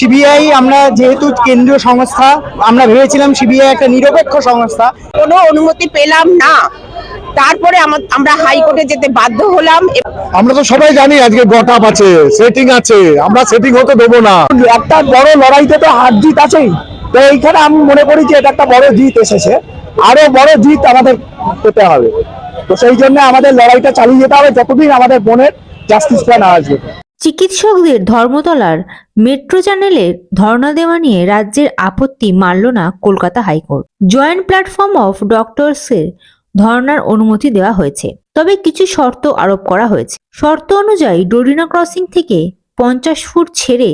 CBI আমরা যেহেতু কেন্দ্রীয় সংস্থা আমরা ভেবেছিলাম সিবিআই একটা নিরপেক্ষ সংস্থা। কোনো অনুমতি পেলাম না। তারপরে আমা- আমরা হাইকোর্টে যেতে বাধ্য হলাম। আমরা তো সবাই জানি আজকে গটাপ আছে সেটিং আছে আমরা সেটিং হতে দেবো না। একটা বড় লড়াইতে তো হার জিত আছেই। তো এইখানে আমি মনে করি যে এটা একটা বড় জিত এসেছে। আরও বড় জিত আমাদের পেতে হবে। তো সেই জন্য আমাদের লড়াইটা চালিয়ে যেতে হবে যতদিন আমাদের বোনের জাস্টিসটা না আসবে। চিকিৎসকদের ধর্মতলার মেট্রো চ্যানেলের ধর্ণা দেওয়া নিয়ে রাজ্যের আপত্তি মানল না Kolkata high court. Joint platform of ডক্টরসের ধর্নার অনুমতি দেওয়া হয়েছে। তবে কিছু শর্ত আরোপ করা হয়েছে। শর্ত অনুযায়ী ডোরিনা ক্রসিং থেকে পঞ্চাশ ফুট ছেড়ে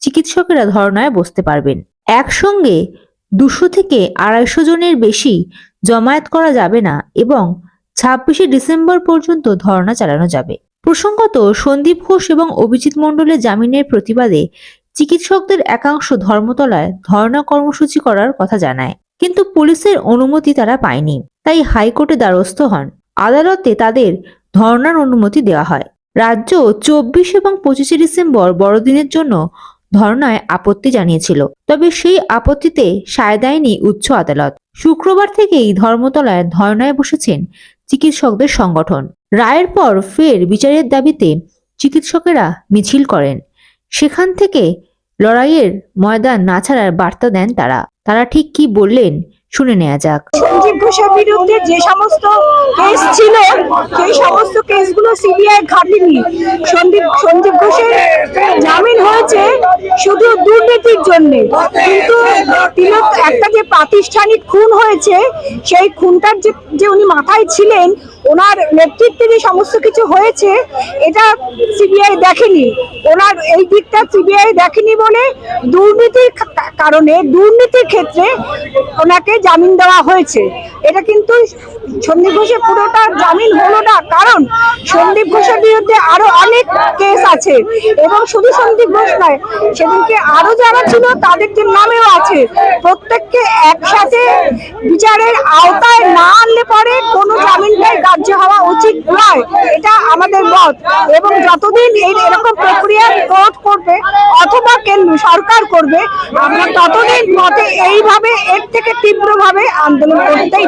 চিকিৎসকেরা ধর্নায় বসতে পারবেন। একসঙ্গে দুশো থেকে আড়াইশো জনের বেশি জমায়েত করা যাবে না এবং ছাব্বিশে ডিসেম্বর পর্যন্ত ধর্ণা চালানো যাবে। প্রসঙ্গত, সন্দীপ ঘোষ এবং অভিজিৎ মণ্ডলের জামিনের প্রতিবাদে চিকিৎসকদের একাংশ ধর্মতলায় ধর্ণা কর্মসূচি করার কথা জানায়। কিন্তু পুলিশের অনুমতি তারা পায়নি, তাই হাইকোর্টে দ্বারস্থ হন। আদালতে তাদের ধর্নার অনুমতি দেওয়া হয়। রাজ্য চব্বিশ এবং পঁচিশে ডিসেম্বর বড়দিনের জন্য ধর্নায় আপত্তি জানিয়েছিল, তবে সেই আপত্তিতে সায় দেয়নি উচ্চ আদালত। শুক্রবার থেকেই ধর্মতলায় ধর্নায় বসেছেন চিকিৎসকদের সংগঠন। রায়ের পর ফের বিচারের দাবিতে চিকিৎসকেরা মিছিল করেন। সেখান থেকে লড়াইয়ের ময়দান না ছাড়ার বার্তা দেন তারা। তারা ঠিক কি বললেন শুনে নেওয়া যাক। সঞ্জীব ঘোষের বিরুদ্ধে যে সমস্ত কেস ছিল, সেই সমস্ত কেসগুলো সিবিআই ঘাটেনি। সন্দীপ, সঞ্জীব ঘোষের জামিন হয়েছে শুধু দুর্নীতির জন্য। কিন্তু তিলক একটা যে প্রাতিষ্ঠানিক খুন হয়েছে, সেই খুনটার যে যে উনি মাথায় ছিলেন ওনার নেতৃত্বে যে সমস্ত কিছু হয়েছে, এটা সিবিআই দেখেনি। ওনার এই দিকটা সিবিআই দেখেনি বলে দুর্নীতির কারণে দুর্নীতির ক্ষেত্রে ওনাকে জামিন দেওয়া হয়েছে। এটা কিন্তু সন্দীপ ঘোষের পুরোটা জামিন হলো না, কারণ সন্দীপ ঘোষের বিরুদ্ধে আরও অনেক কেস আছে। এবং শুধু সন্দীপ ঘোষ নয়, সেদিনকে আরও যারা ছিল তাদের নামেও আছে। প্রত্যেককে একসাথে বিচারের আওতায় না আনলে পরে কোনো জামিনটাই গ্রাহ্য হওয়া উচিত নয়। এটা আমাদের মত। এবং যতদিন এই এরকম প্রক্রিয়া কোর্ট করবে অথবা কেন্দ্র সরকার করবে, আমরা ততদিন মতে এইভাবে এর থেকে তীব্রভাবে আন্দোলন করতেই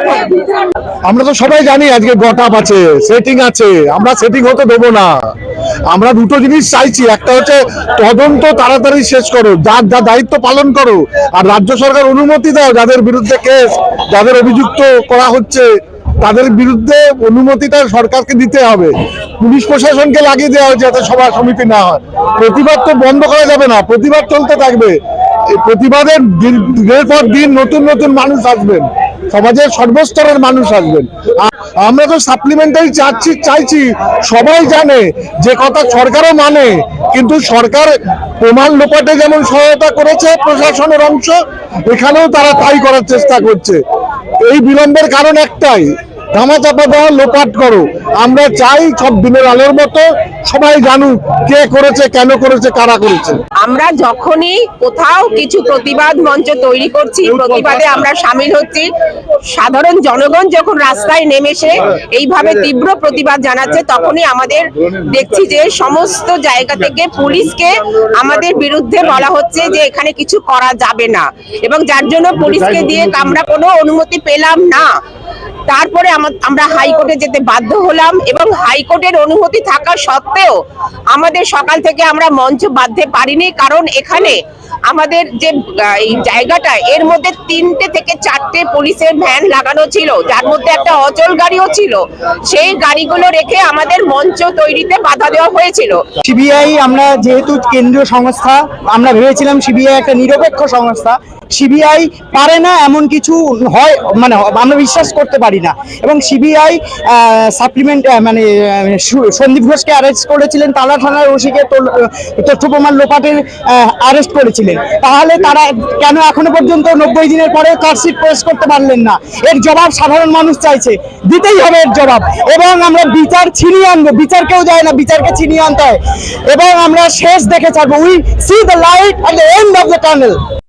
আমরা তো সবাই জানি আজকে গটাপ আছে সেটিং আছে, আমরা সেটিং হতে দেবো না। আমরা দুটো জিনিস চাইছি, একটা হচ্ছে তদন্ত তাড়াতাড়ি শেষ করো, যার যা দায়িত্ব পালন করো, আর রাজ্য সরকার অনুমতি দাও যাদের বিরুদ্ধে কেস যাদের অভিযুক্ত করা হচ্ছে, তাদের বিরুদ্ধে অনুমতিটা সরকারকে দিতে হবে। পুলিশ প্রশাসনকে লাগিয়ে দেওয়া হয়েছে যাতে সভা সমিতি না হয়। প্রতিবাদ তো বন্ধ করা যাবে না, প্রতিবাদ চলতে থাকবে। প্রতিবাদের দিন- দিনের পর দিন নতুন নতুন মানুষ আসবেন। সমাজের সর্বস্তরের মানুষ আসবেন। আমরা তো সাপ্লিমেন্টারি চাচ্ছি, চাইছি, সবাই জানে যে কথা সরকারও মানে কিন্তু সরকার প্রমাণ লোপাটে যেমন সহায়তা করেছে প্রশাসনের অংশ, এখানেও তারা তাই করার চেষ্টা করছে। এই বিলম্বের কারণ একটাই ধামা চাপা দেওয়া লোপাট করো। আমরা চাই সব দিনের আলোর মতো সবাই জানুক কে করেছে কেন করেছে কারা করেছে। আমরা যখনই কোথাও কিছু প্রতিবাদ মঞ্চ তৈরি করছি প্রতিবাদে আমরা সামিল হচ্ছি। সাধারণ জনগণ যখন রাস্তায় নেমেছে এইভাবে তীব্র প্রতিবাদ জানাচ্ছে তখনই আমাদের দেখছি যে সমস্ত জায়গা থেকে পুলিশকে আমাদের বিরুদ্ধে বলা হচ্ছে যে এখানে কিছু করা যাবে না। এবং যার জন্য পুলিশকে দিয়ে আমরা কোনো অনুমতি পেলাম না। তারপরে আমরা হাইকোর্টে যেতে বাধ্য হলাম এবং হাইকোর্টের অনুমতি থাকা সত্ত্বেও আমাদের সকাল থেকে আমরা মঞ্চ বাঁধতে পারিনি কারণ এখানে আমাদের যে এই জায়গাটা এর মধ্যে তিনটে থেকে চারটে পুলিশের ভ্যান লাগানো ছিল। যার মধ্যে একটা অচল গাড়িও ছিল। সেই গাড়িগুলো রেখে আমাদের মঞ্চ তৈরিতে বাধা দেওয়া হয়েছিল। সিবিআই আমরা যেহেতু কেন্দ্রীয় সংস্থা, আমরা ভেবেছিলাম সিবিআই একটা নিরপেক্ষ সংস্থা। সিবিআই পারে না, এমন কিছু হয় মানে আমরা বিশ্বাস করতে পারি না। এবং সিবিআই সাপ্লিমেন্ট মানে সন্দীপ ঘোষকে অ্যারেস্ট করেছিলেন, তালা থানার ওসিকে তথ্য প্রমাণ লোপাটের অ্যারেস্ট করেছিলেন। তাহলে তারা কেন এখনও পর্যন্ত নব্বই দিনের পরে চার্জশিট পেশ করতে পারলেন না? এর জবাব সাধারণ মানুষ চাইছে। দিতেই হবে এর জবাব। এবং আমরা বিচার ছিনিয়ে আনব। বিচার কেউ যায় না, বিচারকে ছিনিয়ে আনতে হয়। এবং আমরা শেষ দেখে ছাড়বো। We see the light at the end of the tunnel